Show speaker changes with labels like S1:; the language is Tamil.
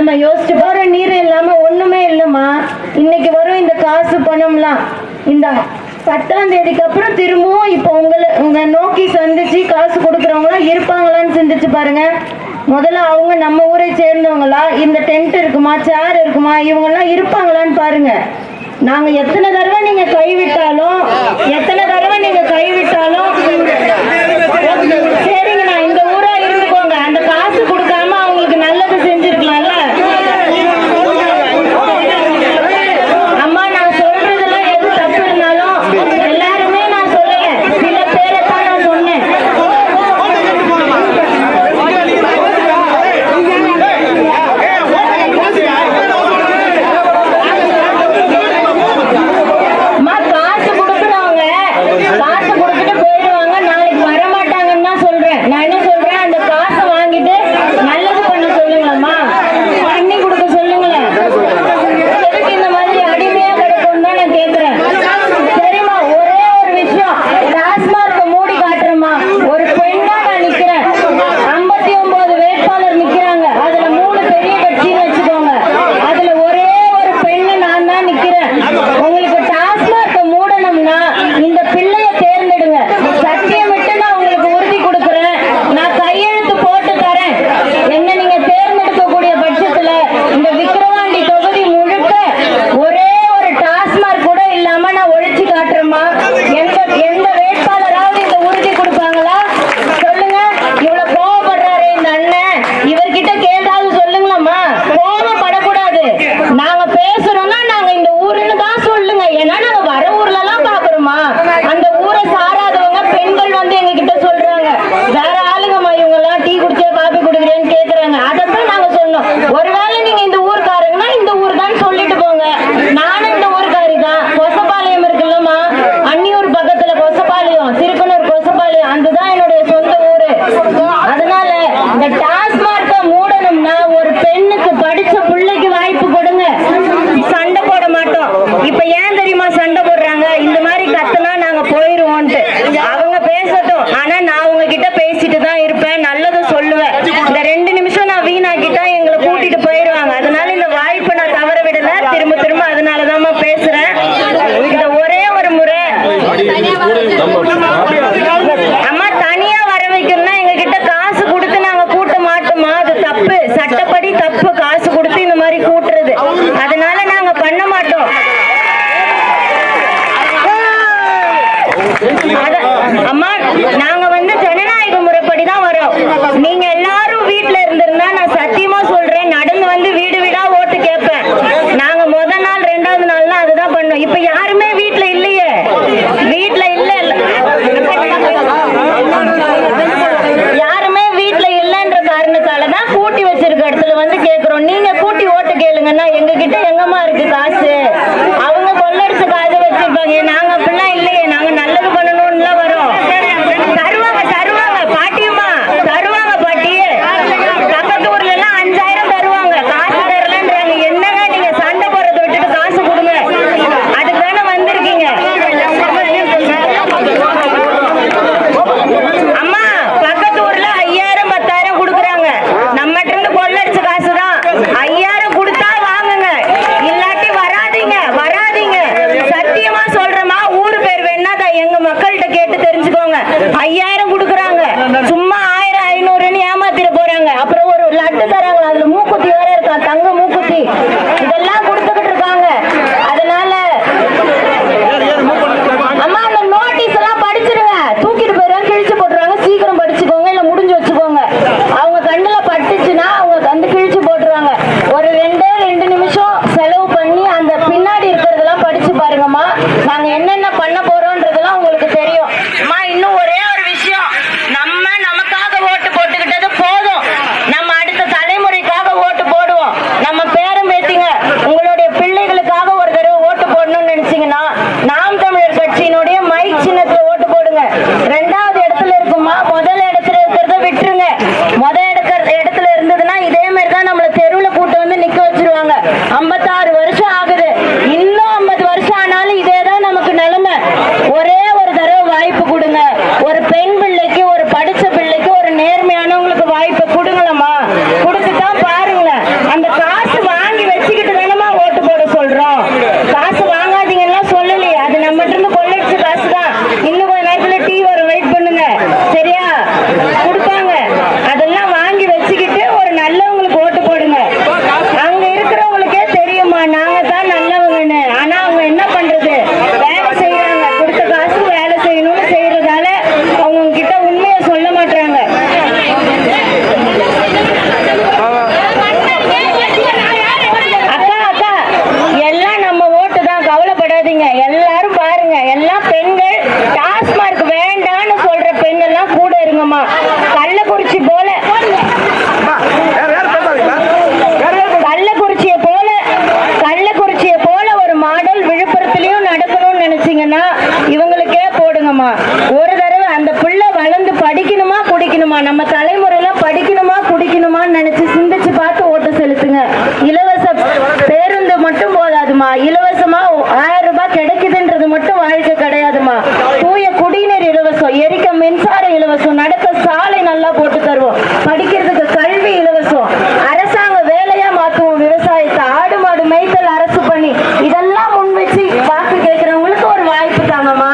S1: நம்ம யோசிச்சு பாரு நீர் இல்லாம ஒண்ணுமே இல்லைம்மா. இன்னைக்கு வரும் இந்த காசு பணம்லாம். இந்த பத்தாம் தேதிக்கு அப்புறம் திரும்பவும் இப்போ உங்களை உங்க நோக்கி சந்திச்சு காசு கொடுக்குறவங்களாம் இருப்பாங்களான்னு சிந்திச்சு பாருங்க. முதல்ல அவங்க நம்ம ஊரை சேர்ந்தவங்களா? இந்த டென்ட் இருக்குமா? சேர் இருக்குமா? இவங்கெல்லாம் இருப்பாங்களான்னு பாருங்க. நாங்க எத்தனை தடவை நீங்க கைவிட்டாலும் எத்தனை தடவை நீங்க கைவிட்டாலும் The task அம்மா நாங்க வந்து ஜனநாயக முறைப்படி தான் வரோம் அதுல மூக்குத்தி வேற இருக்கான் தங்க மூக்குத்தி. இதெல்லாம் கொடுத்து பாருங்க எல்லாரும் பாருங்க. எல்லாம் பெண்கள் டாஸ்மார்க் வேண்டாம்னு சொல்ற பெண் எல்லாம் கூட இருங்கம்மா. கள்ளக்குறிச்சி போல. கள்ளக்குறிச்சிய போல கள்ளக்குறிச்சிய போல ஒரு மாடல் விழுப்புரத்துலயும் நடக்கணும்னு நினைச்சீங்கன்னா இவங்களுக்கே போடுங்கம்மா. ஒரு தடவை அந்த பிள்ளை வளர்ந்து படிக்கணுமா குடிக்கணுமா? நம்ம தலைமுறையெல்லாம் படிக்கணுமா குடிக்கணுமான்னு நினைச்சு சிந்திச்சு பார்த்து ஓட்டு செலுத்துங்க. இலவச நல்லா போட்டு தருவோம்.